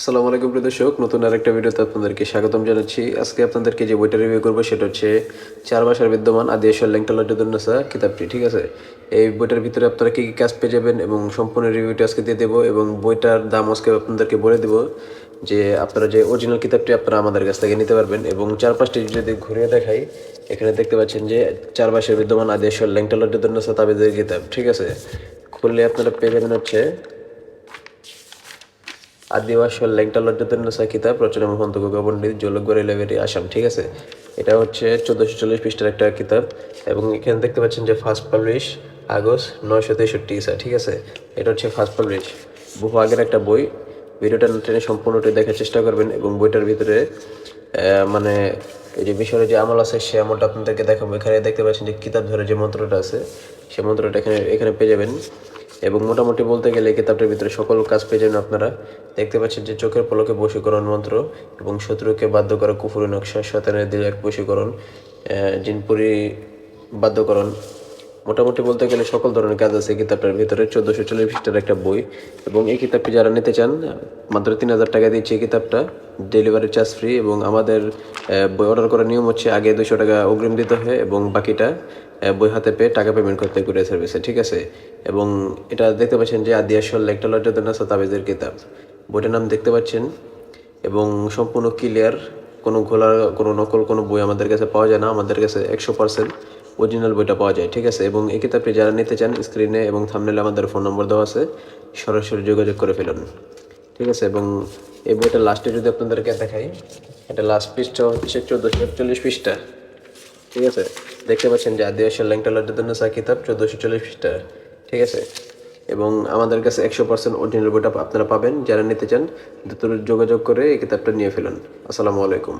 আসসালামু আলাইকুম প্রিয় দর্শক, নতুন আরেকটা ভিডিওতে আপনাদেরকে স্বাগতম জানাচ্ছি। আজকে আপনাদেরকে যে বইটা রিভিউ করব সেটা হচ্ছে চার ভাষার বিদ্যমান আদিয়েশ্বর লেংটালজুদ্দুন্নেসা কিতাবটি, ঠিক আছে? এই বইটার ভিতরে আপনারা কী কী কাজ পেয়ে যাবেন এবং সম্পূর্ণ রিভিউটা আজকে দিয়ে দেবো এবং বইটার দাম আজকে আপনাদেরকে বলে দেবো যে আপনারা যে অরিজিনাল কিতাবটি আপনারা আমাদের কাছ থেকে নিতে পারবেন এবং চার পাঁচটি যদি ঘুরিয়ে দেখাই, এখানে দেখতে পাচ্ছেন যে চার ভাষার বিদ্যমান আদিয়েশ্বর লেংটালজুদ্দুন্নেসা তাবিদের কিতাব, ঠিক আছে? খুললে আপনারা পেয়ে যাবেন হচ্ছে আদিবাসী লেংটা লজ্জাতন্যসা কিতাব রচনা মহন্ত গোগা পণ্ডিত লাইব্রেরি আসাম, ঠিক আছে? এটা হচ্ছে চোদ্দোশো চল্লিশ পৃষ্ঠার একটা কিতাব এবং এখানে দেখতে পাচ্ছেন যে ফার্স্ট পাবলিশ আগস্ট নয়শো তেষট্টি ইসা, ঠিক আছে? এটা হচ্ছে ফার্স্ট পাবলিশ। বহু আগের একটা বই। ভিডিওটা না টেনে সম্পূর্ণটি দেখার চেষ্টা করবেন এবং বইটার ভিতরে মানে এই যে বিষয়ের যে আমল আছে, সে আমলটা আপনাদেরকে দেখাবো। এখানে দেখতে পাচ্ছেন যে কিতাব ধরে যে মন্ত্রটা আছে, সে মন্ত্রটা এখানে এখানে পেয়ে যাবেন। এবং মোটামুটি বলতে গেলে কিতাবটির ভিতরে সকল কাজ পেয়ে যাবেন আপনারা। দেখতে পাচ্ছেন যে চোখের পলকে বশীকরণ মন্ত্র এবং শত্রুকে বাধ্য করা কুফুরি নকশা শতানের দিলে এক বশীকরণ জিনপুরি বাধ্যকরণ মোটামুটি বলতে গেলে সকল ধরনের কাজ আছে, এই কিতাবটার ভিতরে চোদ্দোশো চল্লিশ পৃষ্ঠার একটা বই। এবং এই কিতাবটি যারা নিতে চান, মাত্র তিন হাজার টাকা দিচ্ছে এই কিতাবটা। ডেলিভারি চার্জ ফ্রি এবং আমাদের বই অর্ডার করার নিয়ম হচ্ছে আগে দুশো টাকা অগ্রিম দিতে হয় এবং বাকিটা বই হাতে পেয়ে টাকা পেমেন্ট করতে কুরিয়ার সার্ভিসে ঠিক আছে? এবং এটা দেখতে পাচ্ছেন যে আদিয়াসল একটা লজ্জাতনাসা তাবিজের কিতাব। বইটার নাম দেখতে পাচ্ছেন এবং সম্পূর্ণ ক্লিয়ার কোনো ঘোলা কোনো নকল, কোনো বই আমাদের কাছে পাওয়া যায় না। আমাদের কাছে একশো পার্সেন্ট অরিজিনাল বইটা পাওয়া যায়, ঠিক আছে? এবং এই কিতাবটি যারা নিতে চান স্ক্রিনে এবং থামনেলে আমাদের ফোন নম্বর দেওয়া আছে, সরাসরি যোগাযোগ করে ফেলুন, ঠিক আছে? এবং এই বইটা লাস্টে যদি আপনাদেরকে দেখাই, এটা লাস্ট পৃষ্ঠা হচ্ছে চোদ্দোশো একচল্লিশ পৃষ্ঠা, ঠিক আছে? দেখতে পাচ্ছেন যে আদিবাসী ল্যাংটালার জন্য কিতাব, চোদ্দোশো চল্লিশ পৃষ্ঠা, ঠিক আছে? এবং আমাদের কাছে একশো পার্সেন্ট অরিজিনাল বইটা আপনারা পাবেন। যারা নিতে চান দ্রুত যোগাযোগ করে এই কিতাবটা নিয়ে ফেলেন। আসসালামু আলাইকুম।